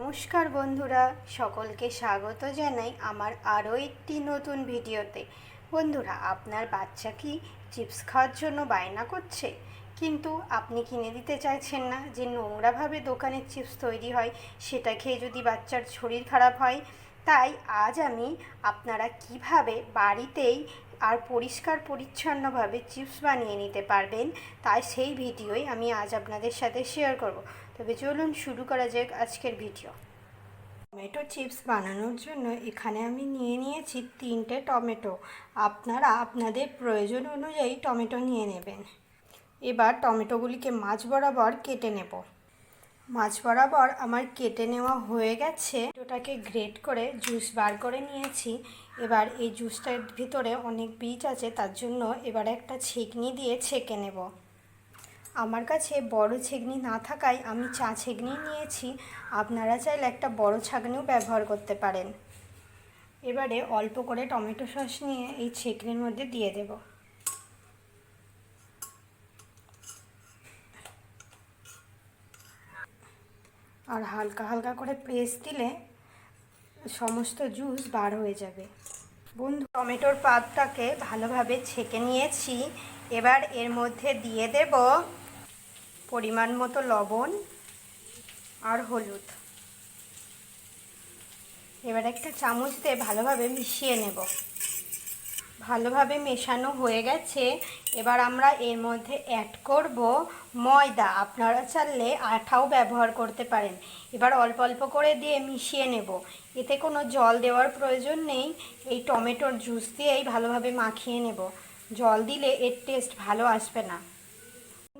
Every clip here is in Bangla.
নমস্কার বন্ধুরা, সকলকে স্বাগত জানাই আমার আরও একটি নতুন ভিডিওতে। বন্ধুরা, আপনার বাচ্চা কি চিপস খাওয়ার জন্য বায়না করছে? কিন্তু আপনি কিনে দিতে চাইছেন না যে নোংরাভাবে দোকানের চিপস তৈরি হয়, সেটা খেয়ে যদি বাচ্চার শরীর খারাপ হয়, তাই আজ আমি আপনারা কীভাবে বাড়িতেই আর পরিষ্কার, পরিচ্ছন্নভাবে চিপস বানিয়ে নিতে পারবেন। তাই সেই ভিডিওই আমি আজ আপনাদের সাথে শেয়ার করব। তবে চলুন শুরু করা যাক আজকের ভিডিও। টমেটো চিপস বানানোর জন্য এখানে আমি নিয়ে নিয়েছি তিনটে টমেটো। আপনারা আপনাদের প্রয়োজন অনুযায়ী টমেটো নিয়ে নেবেন। এবার টমেটোগুলিকে মাছ বরাবর কেটে নেব। মাছ বরাবর আমার কেটে নেওয়া হয়ে গেছে। ওটাকে গ্রেট করে জুস বার করে নিয়েছি। এবার এই জুসটার ভিতরে অনেক বীজ আছে, তার জন্য এবার একটা ছেঁকনি দিয়ে ছেঁকে নেব। আমার কাছে বড় ছেঁকনি না থাকায় আমি চা ছেঁকনি নিয়েছি, আপনারা চাইলে একটা বড় ছাঁকনিও ব্যবহার করতে পারেন। এবারে অল্প করে টমেটো সস নিয়ে এই ছেঁকনির মধ্যে দিয়ে দেব। আর হালকা হালকা করে প্রেস দিলে সমস্ত জুস বার হয়ে যাবে। বন্ধু, টমেটোর পাতটাকে ভালোভাবে ছেঁকে নিয়েছি। এবার এর মধ্যে দিয়ে দেব পরিমাণ মতো লবণ আর হলুদ। এবার একটা চামচ দিয়ে ভালোভাবে মিশিয়ে নেব। ভালোভাবে মেশানো হয়ে গেছে। এবার আমরা এর মধ্যে অ্যাড করব ময়দা। আপনারা চাইলে আঠাও ব্যবহার করতে পারেন। এবার অল্প অল্প করে দিয়ে মিশিয়ে নেব। এতে কোনো জল দেওয়ার প্রয়োজন নেই। এই টমেটোর জুস দিয়েই ভালোভাবে মাখিয়ে নেব। জল দিলে এর টেস্ট ভালো আসবে না।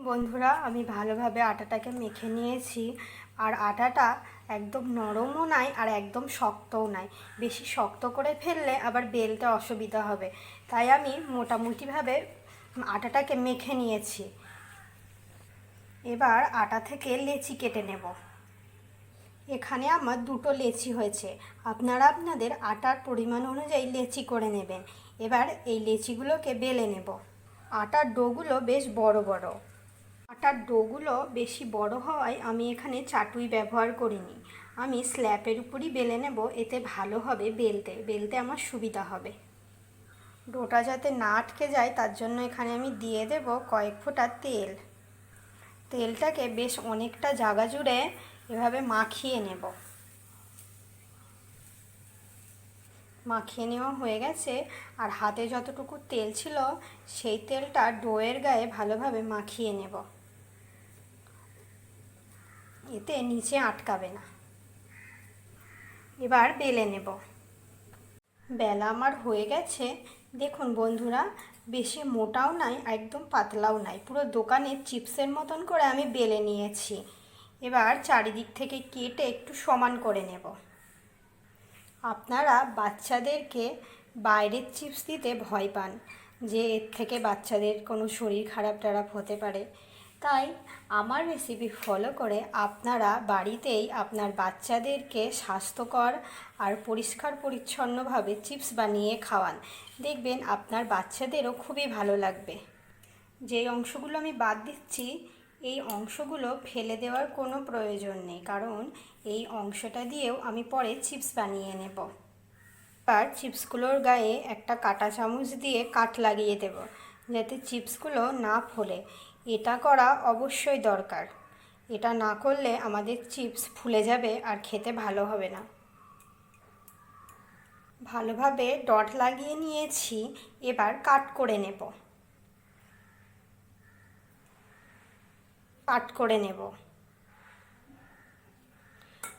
বন্ধুরা, আমি ভালোভাবে আটাটাকে মেখে নিয়েছি। আর আটাটা একদম নরমও নাই আর একদম শক্তও নাই। বেশি শক্ত করে ফেললে আবার বেলতে অসুবিধা হবে। তাই আমি মোটামুটিভাবে আটাটাকে মেখে নিয়েছি। এবার আটা থেকে লেচি কেটে নেব। এখানে আমার দুটো লেচি হয়েছে। আপনারা আপনাদের আটার পরিমাণ অনুযায়ী লেচি করে নেবেন। এবার এই লেচিগুলোকে বেলে নেব। আটার ডোগুলো বেশ বড় বড়। আটার ডোগুলো বেশি বড় হওয়ায় আমি এখানে চাটুই ব্যবহার করিনি। আমি স্ল্যাপের উপরই বেলে নেব, এতে ভালো হবে বেলতে। বেলতে আমার সুবিধা হবে। ডোটা যাতে না আটকে যায়, তার জন্য এখানে আমি দিয়ে দেব কয়েক ফোঁটা তেল। তেলটাকে বেশ অনেকটা জায়গা জুড়ে এভাবে মাখিয়ে নেব। মাখিয়ে নেওয়া হয়ে গেছে, আর হাতে যতটুকু তেল ছিল, সেই তেলটা ডোয়ের গায়ে ভালোভাবে মাখিয়ে নেব। এতে নিচে আটকাবে না। এবার বেলে নেব। বেলা আমার হয়ে গেছে। দেখুন বন্ধুরা, বেশি মোটাও নাই, একদম পাতলাও নাই। পুরো দোকানে চিপসের মতন করে আমি বেলে নিয়েছি। এবার চারিদিক থেকে কেটে একটু সমান করে নেব। আপনারা বাচ্চাদেরকে বাইরের চিপস দিতে ভয় পান, যে এর থেকে বাচ্চাদের কোনো শরীর খারাপ টারাপ হতে পারে। তাই আমার রেসিপি ফলো করে আপনারা বাড়িতেই আপনার বাচ্চাদেরকে স্বাস্থ্যকর আর পরিষ্কার পরিচ্ছন্নভাবে চিপস বানিয়ে খাওয়ান। দেখবেন আপনার বাচ্চাদেরও খুবই ভালো লাগবে। যে অংশগুলো আমি বাদ দিচ্ছি, এই অংশগুলো ফেলে দেওয়ার কোনো প্রয়োজন নেই, কারণ এই অংশটা দিয়েও আমি পরে চিপস বানিয়ে নেব। আর চিপসগুলোর গায়ে একটা কাটা চামচ দিয়ে কাট লাগিয়ে দেব, যাতে চিপসগুলো না ফোলে। এটা করা অবশ্যই দরকার। এটা না করলে আমাদের চিপস ফুলে যাবে আর খেতে ভালো হবে না। ভালোভাবে ডট লাগিয়ে নিয়েছি, এবার কাট করে নেব। কাট করে নেব।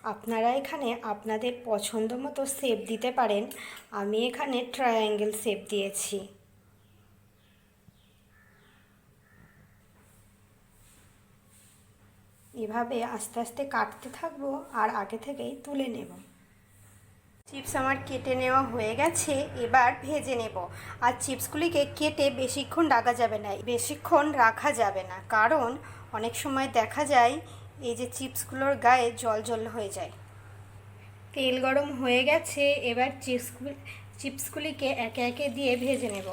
আপনারা এখানে আপনাদের পছন্দ মতো শেপ দিতে পারেন। আমি এখানে ট্রায়াঙ্গেল শেপ দিয়েছি। এভাবে আস্তে আস্তে কাটতে থাকব আর আগে থেকেই তুলে নেব। চিপস আমার কেটে নেওয়া হয়ে গেছে, এবার ভেজে নেব। আর চিপসগুলিকে কেটে বেশিক্ষণ রাখা যাবে না, বেশিক্ষণ রাখা যাবে না। কারণ অনেক সময় দেখা যায় এই যে চিপসগুলোর গায়ে জল জল হয়ে যায়। তেল গরম হয়ে গেছে, এবার চিপসগুলি চিপসগুলিকে একে একে দিয়ে ভেজে নেব।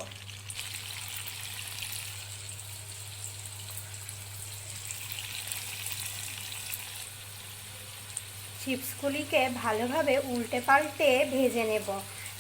চিপসগুলিকে ভালোভাবে উল্টে পাল্টে ভেজে নেব।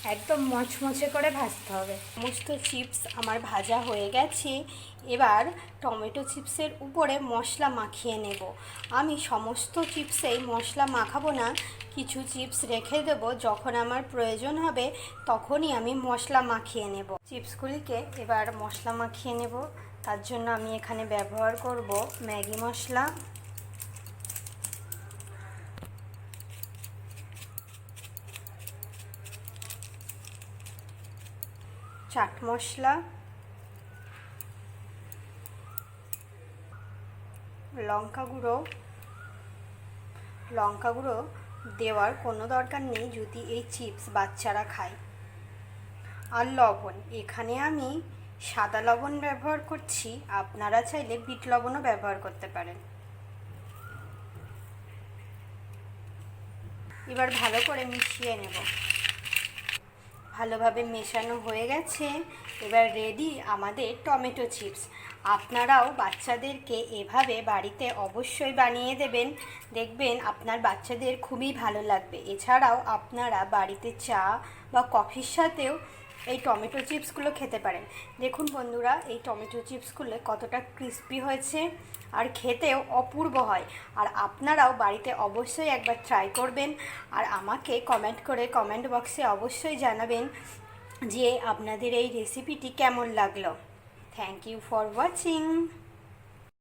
একদম মচমচে করে ভাজতে হবে। সমস্ত চিপস আমার ভাজা হয়ে গেছে। এবার টমেটো চিপসের উপরে মশলা মাখিয়ে নেব। আমি সমস্ত চিপসেই মশলা মাখাবো না। কিছু চিপস রেখে দেব। যখন আমার প্রয়োজন হবে, তখনই আমি মশলা মাখিয়ে নেব। চিপসগুলিকে এবার মশলা মাখিয়ে নেব। তার জন্য আমি এখানে ব্যবহার করব ম্যাগি মশলা। চাট মশলা, লঙ্কা গুঁড়ো। লঙ্কা গুঁড়ো দেওয়ার কোনো দরকার নেই যদি এই চিপস বাচ্চারা খায়। আর লবণ, এখানে আমি সাদা লবণ ব্যবহার করছি, আপনারা চাইলে বিট লবণও ব্যবহার করতে পারেন। এবার ভালো করে মিশিয়ে নেব। ভালোভাবে মেশানো হয়ে গেছে। এবার রেডি আমাদের টমেটো চিপস আপনারাও বাচ্চাদেরকে এভাবে বাড়িতে অবশ্যই বানিয়ে দেবেন। দেখবেন আপনার বাচ্চাদের খুবই ভালো লাগবে। এছাড়াও আপনারা বাড়িতে চা বা কফির সাথেও এই টমেটো চিপসগুলো খেতে পারেন। দেখুন বন্ধুরা, এই টমেটো চিপসগুলো কতটা ক্রিস্পি হয়েছে। আর খেতেও অপূর্ব হয়। আর আপনারাও বাড়িতে অবশ্যই একবার ট্রাই করবেন। আর আমাকে কমেন্ট করে কমেন্ট বক্সে অবশ্যই জানাবেন যে আপনাদের এই রেসিপিটি কেমন লাগল। Thank you for watching